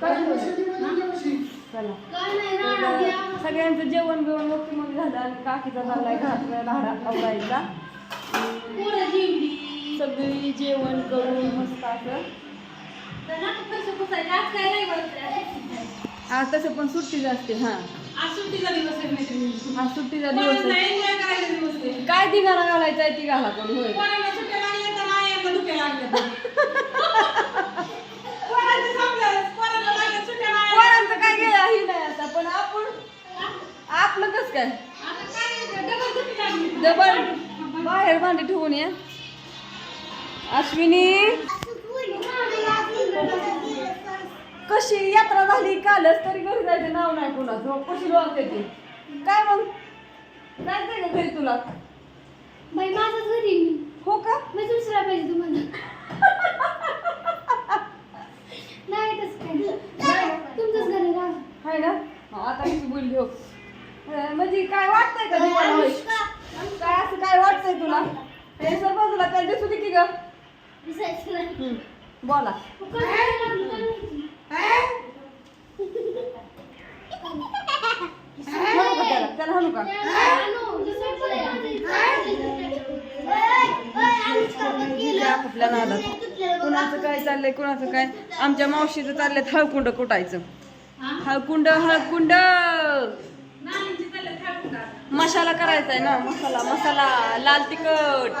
काय चला तर सगळ्यांचं जेवण बिवण मोठी मग झालं आणि काकीचा चाललाय घरातला राहडा आवरायचा. सगळी जेवण करून मस्त असं. आज तसं पण सुट्टीच असते हा. आज सुट्टीचा दिवस आहे. काय दिगाना घालायचा आहे ती घाला पण होय पोरांचं काय गेलं ही नाही आता पण आपण आपलं कस काय? डबल बाहेर भांडी ठेवून या. अश्विनी. कशी? यात्रा झाली कालच तरी घरी जायचं नाव नाही कोणाचं. कशी लोक येते काय मग? जायचंय का घरी तुला? बाई माझंच घरी मी. हो का? मी दुसरा पाहिजे तुम्हाला. नाही तसं काय तुमचंच घर आहे राहा. हाय ना? हा, आता कशी बोलली हो. अं, म्हणजे काय वाटतंय का तुम्हाला होय? काय असं काय वाटतंय तुला? हे सर बाजूला काय दिसू दे की ग? दिसायचं नाही. हं, बोला खायला लागलं काय माहिती? हाणू का त्याला त्याला हाणू का आणू, दिसायचं नाही. ओय, ओय, अनुष्का, त्याला हलू का? आपापल्या नादात. कुणाचं काय चाललंय कुणाचं काय? आमच्या मावशीचं चाललंय हळकुंड कुटायचं. हळकुंड हळकुंड! मसाला करायचा आहे ना मसाला मसाला लाल तिखट.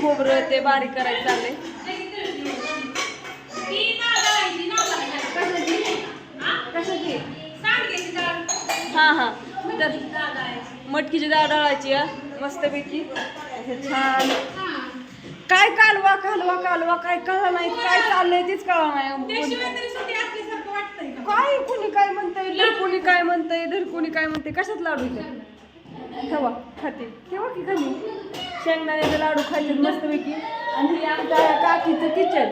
खोबरं ते बारीक करायचं चाललंय कशाची हा हा तर मटकीची डाळ डाळायची हा? मस्तपैकी. छान. काय कालवा कालवा कालवा काय कळा नाही काय चाललंय तेच कळा नाही. काय कोणी काय म्हणतंय धर कोणी काय म्हणतंय धर कोणी काय म्हणतंय? कशात लाडू इथे? ठेवा खाते. ठेवा की खाली शेंगदाण्याचे लाडू खायचे मस्तपैकी. आणि हे आमच्या काकीचं किचन.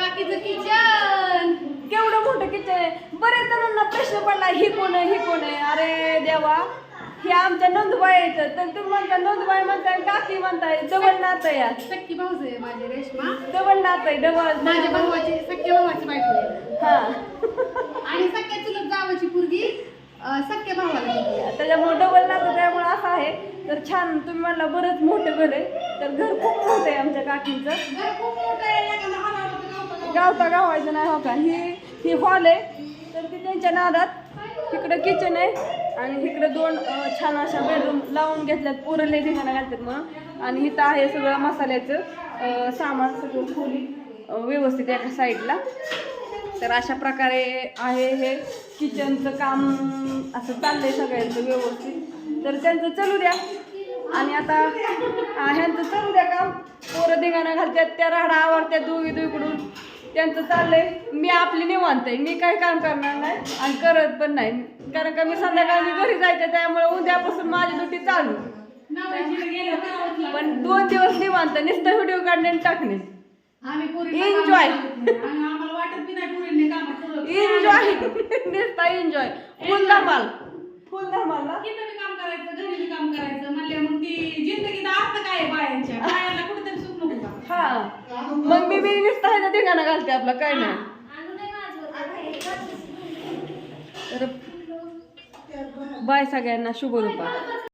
काकीचं किचन. केवढं मोठं किचन आहे. बरेच जणांना प्रश्न पडला ही कोण आहे ही कोण आहे? अरे देवा. हे आमच्या नंदुबाई आहेत. तर तुम्ही म्हणता नंदुबाई म्हणताय काकी म्हणताय डबल नातं या सख्खी भाऊज आहे माझी रेश्मा. डबल नातं आहे डबल. माझ्या भावाची सख्या भावाची बायको आहे. हा. आणि सख्या चुलत जावाची पोरगी अं, सख्या भावाला आहे. त्याच्यामुळे डबल नातं त्यामुळे असं आहे. तर छान तुम्ही म्हणला बरंच मोठं घर आहे. तर घर खूप मोठं आहे आमच्या काकींचं. घर खूप मोठं आहे एखादा हॉल होतं गावतं गाव. गावता गावायचं नाही हो का? ही ही हॉल आहे. तर ती त्यांच्या नादात. तिकडं किचन आहे. आणि इकडं दोन छान अशा बेडरूम लावून घेतल्यात. पोरं लय ठिकाणं घालतात मग आणि इथं आहे सगळं मसाल्याचं सामान सगळं खोली व्यवस्थित एका साईडला तर अशा प्रकारे आहे हे किचनचं काम. असं चाललंय सगळ्यांचं व्यवस्थित. तर त्यांचं चालू द्या. आणि आता ह्यांचं चालू द्या काम. पोरं दिगाणं घालतात त्या राडा आवडत्यात दोघी दोघीकडून त्यांचं चाललंय. मी आपली निवांत आहे. मी काय काम करणार नाही आणि करत पण नाही. कारण का मी संध्याकाळी घरी जायचं त्यामुळे उद्यापासून माझी ड्युटी चालू. पण दोन दिवस निवांत नुसतं व्हिडिओ काढणे आणि टाकणे करत. एन्जॉय नुसता एन्जॉय फुल धमाल. फुल धमाल ना? इथं बी काम करायचं घरी बी काम करायचं. म्हणले मग ती जिंदगीचा अर्थ काय आहे बायांच्या? बायाला कुठेतरी सुख नको का? हा. मग मी बी नुसता ह्याचा ठिकाणा घालते आपला काय नाही. तर बाय सगळ्यांना शुभ रूपा